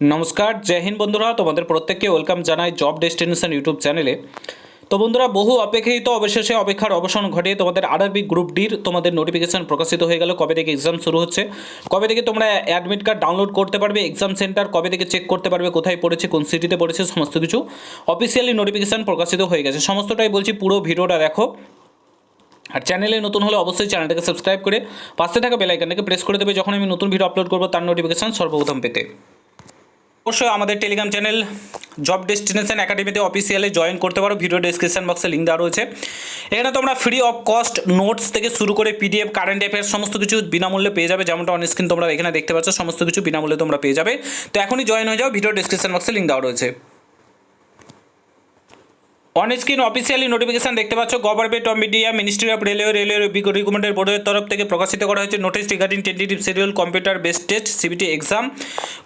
নমস্কার, জয় হিন্দ বন্ধুরা, তোমাদের প্রত্যেককে ওয়েলকাম জানাই জব ডেস্টিনেশন ইউটিউব চ্যানেলে। তো বন্ধুরা, বহু অপেক্ষিত অবশেষে অপেক্ষার অবসান ঘটিয়ে তোমাদের আরআরবি গ্রুপ ডির তোমাদের নোটিফিকেশন প্রকাশিত হয়ে গেল। কবে থেকে এক্সাম শুরু হচ্ছে? কবে থেকে তোমরা অ্যাডমিট কার্ড ডাউনলোড করতে পারবে? এক্সাম সেন্টার কবে থেকে চেক করতে পারবে? কোথায় পড়েছে? কোন সিটিতে পড়েছে? সমস্ত কিছু অফিসিয়ালি নোটিফিকেশন প্রকাশিত হয়ে গেছে। সমস্তটাই বলছি পুরো ভিডিওটা দেখো। আর চ্যানেলে নতুন হলে অবশ্যই চ্যানেলটাকে সাবস্ক্রাইব করে পাশে থাকা বেলাইকানটাকে প্রেস করে দেবে। যখন আমি নতুন ভিডিও আপলোড করব, তার নোটিফিকেশান সর্বপ্রথম পেতে। অবশ্যই আমাদের টেলিগ্রাম চ্যানেল জব ডেস্টিনেশন একাডেমিতে অফিসিয়ালি জয়েন করতে পারো। ভিডিও ডিসক্রিপশন বক্সে লিঙ্ক দেওয়া রয়েছে। এখানে তোমরা ফ্রি অফ কস্ট নোটস থেকে শুরু করে পিডিএফ কারেন্ট অ্যাফেয়ার্স সমস্ত কিছু বিনামূল্যে পেয়ে যাবে। যেমনটা অন স্ক্রিন তোমরা এখানে দেখতে পাচ্ছ, সমস্ত কিছু বিনামূল্যে তোমরা পেয়ে যাবে। তো এখনই জয়েন হয়ে যাও। ভিডিও ডিসক্রিপশন বক্সে লিঙ্ক দেওয়া রয়েছে। অন স্ক্রিন অফিসিয়ালি নোটিফিকেশন দেখতে পাচ্ছ government of media ministry of railway railway recommended বোর্ডের তরফ থেকে প্রকাশিত করা হয়েছে notice regarding tentative schedule computer based test CBT exam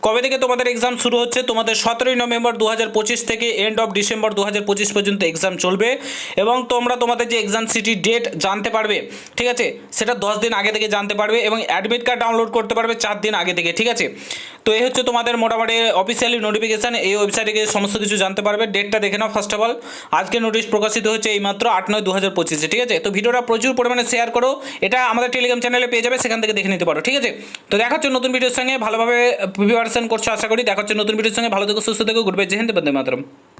কবে থেকে তোমাদের এক্সাম শুরু হচ্ছে? তোমাদের সতেরোই নভেম্বর দু হাজার পঁচিশ থেকে এন্ড অফ ডিসেম্বর দু হাজার পঁচিশ পর্যন্ত এক্সাম চলবে এবং তোমরা তোমাদের যে এক্সাম সিটির ডেট জানতে পারবে, ঠিক আছে? সেটা দশ দিন আগে থেকে জানতে পারবে এবং অ্যাডমিট কার্ড ডাউনলোড করতে পারবে চার দিন আগে থেকে, ঠিক আছে? তো এই হচ্ছে তোমাদের মোটামুটি অফিসিয়ালি নোটিফিকেশান এই ওয়েবসাইটে গিয়ে সমস্ত কিছু জানতে পারবে। ডেটটা দেখে নাও ফার্স্ট অফ অল আজকে নোটিশ প্রকাশিত হচ্ছে এই মাত্র আট নয় দু হাজার পঁচিশে, ঠিক আছে? তো ভিডিওটা প্রচুর পরিমাণে শেয়ার করো। এটা আমাদের টেলিগ্রাম চ্যানেলে পেয়ে যাবে, সেখান থেকে দেখে নিতে পারো, ঠিক আছে? তো দেখা হচ্ছে নতুন ভিডিওর সঙ্গে। ভালোভাবে প্রিপারেশন করছ, আশা করি। দেখা হচ্ছে নতুন ভিডিওর সঙ্গে। ভালো থেকো, সুস্থ থেকো। গুড বাই জেহেন্দ বন্দে